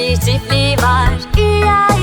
bir çiftliği var. İyi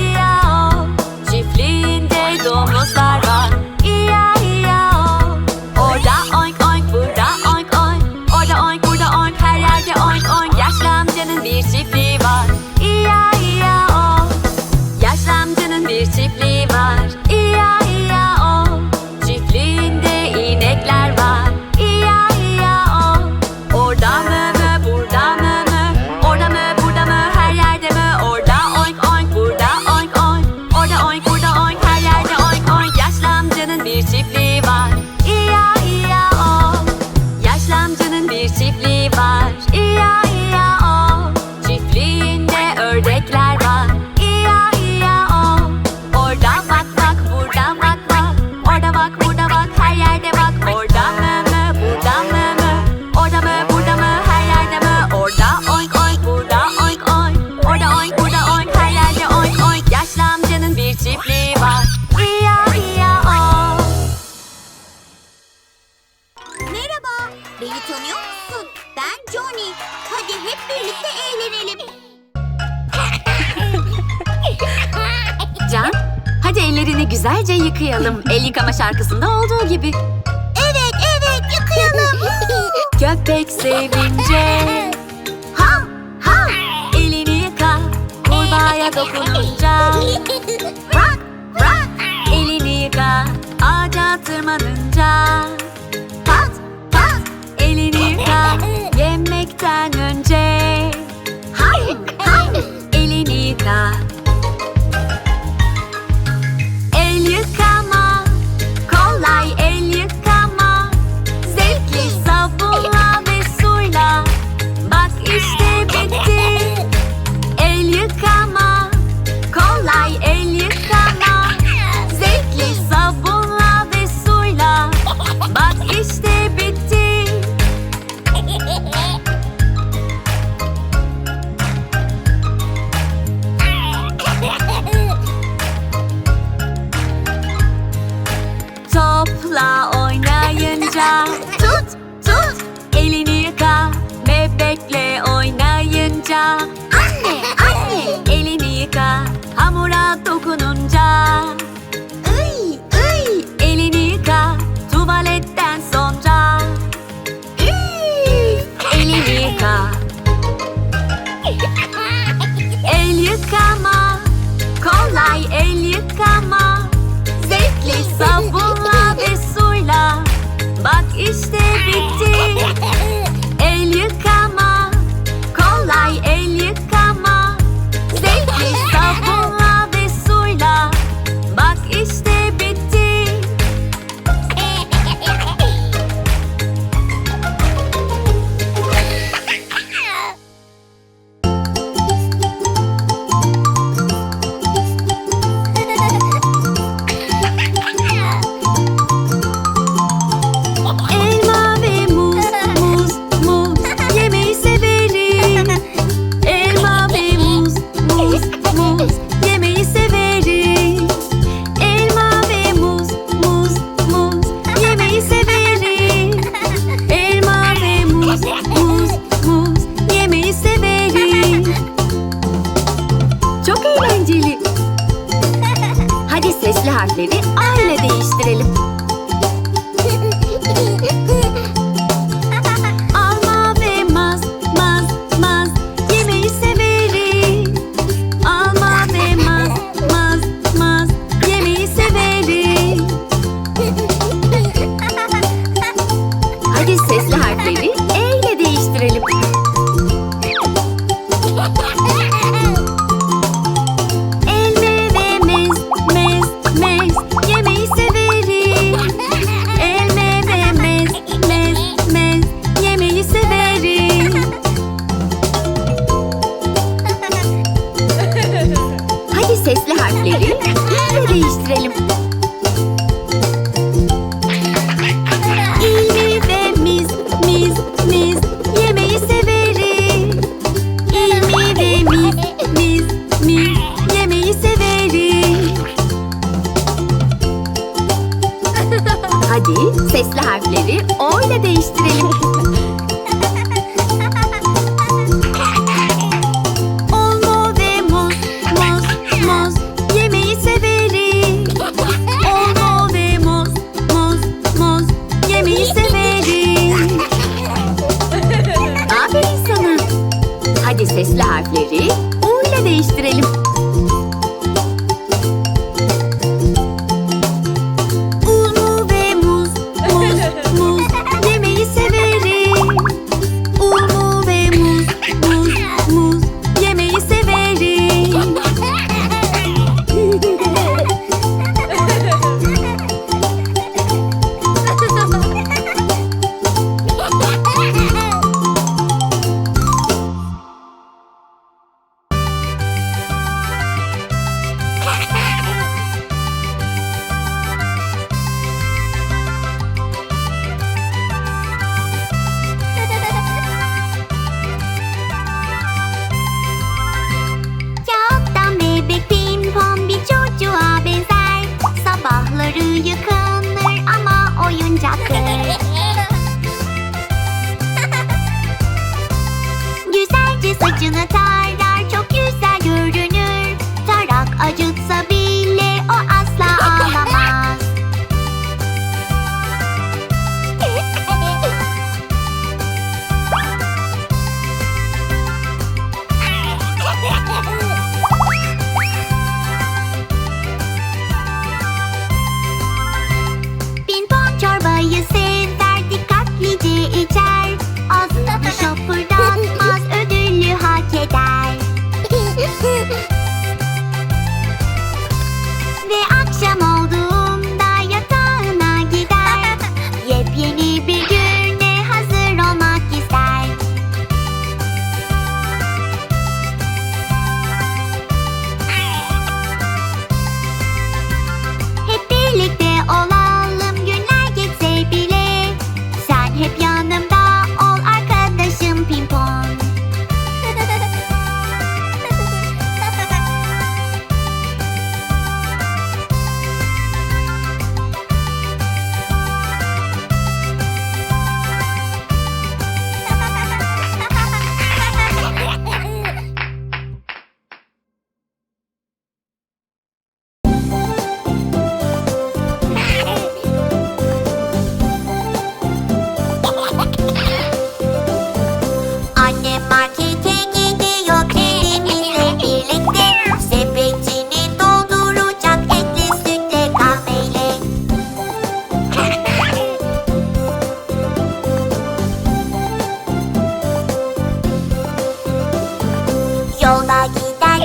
Moni, hadi hep birlikte eğlenelim. Can, hadi ellerini güzelce yıkayalım. El yıkama şarkısında olduğu gibi. Evet, evet, yıkayalım. Köpek sevince ham ham elini yıka. Kurbağaya dokununca bırak bırak elini yıka. Ağaca tırmanınca pat pat elini yıka gitmekten önce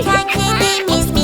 Can't you miss me?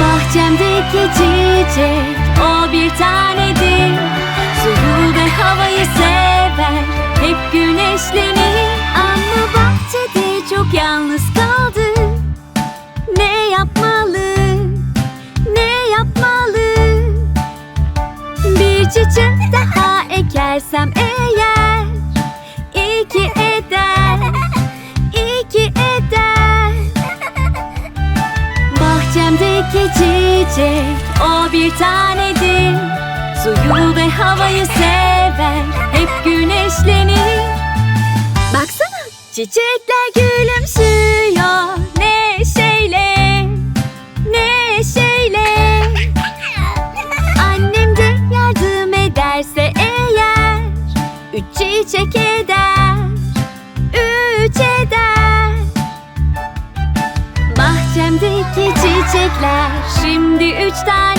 Bahçemdeki çiçek o bir tanedir. Suyu ve havayı sever hep güneşlenir. Ama bahçede çok yalnız kaldı. Ne yapmalı, ne yapmalı? Bir çiçek daha ekersem Belki çiçek o bir tanedir. Suyu ve havayı sever. Hep güneşlenir. Baksana çiçekler gülümsüz çiçekler Şimdi üç tane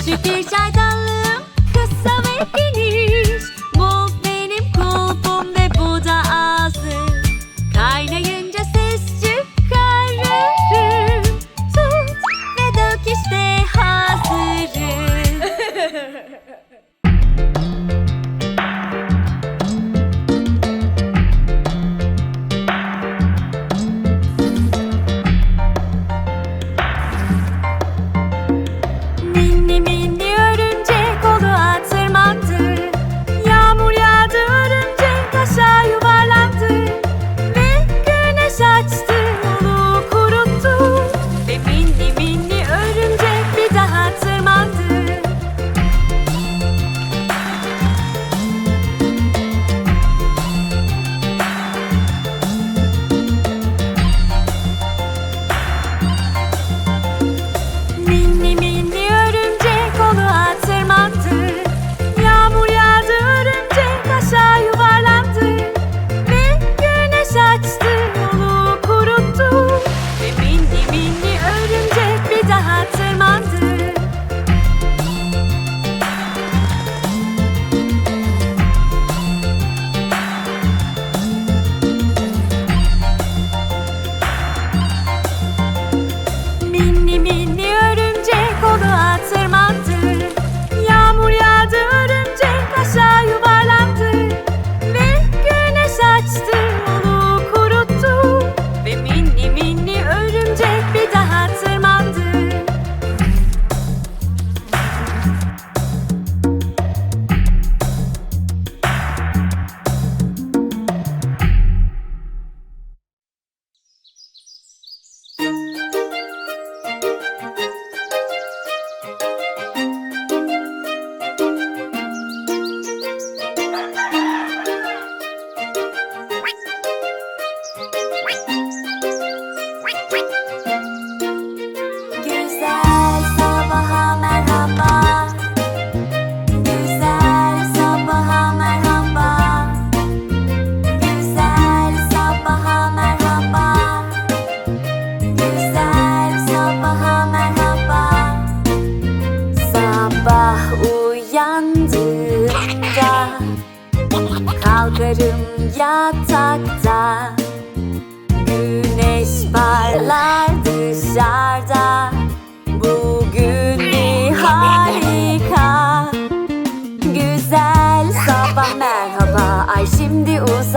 去追债的。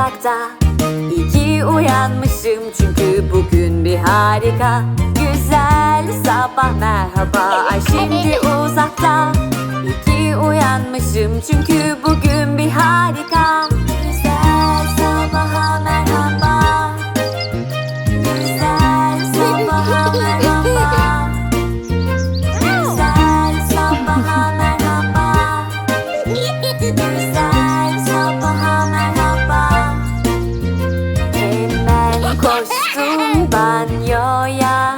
Uzakta İyi ki uyanmışım çünkü bugün bir harika Güzel sabah. Merhaba Ay şimdi uzakta. İyi ki uyanmışım çünkü bugün bir harika koştum banyoya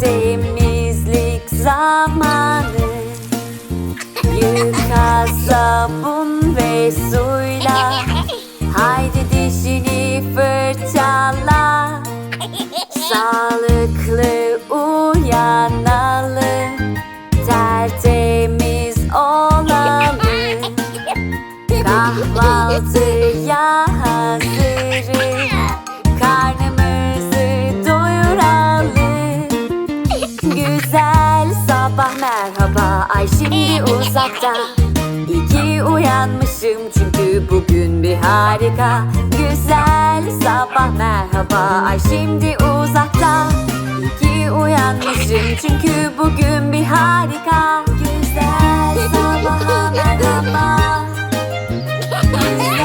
Temizlik zamanı. Yıka sabun ve suyla. Haydi dişini fırçala. Sağlıklı Çünkü bugün bir harika Güzel sabah. Merhaba Ay şimdi uzakta. İyi uyanmışım. Çünkü bugün bir harika Güzel sabaha merhaba. Güzel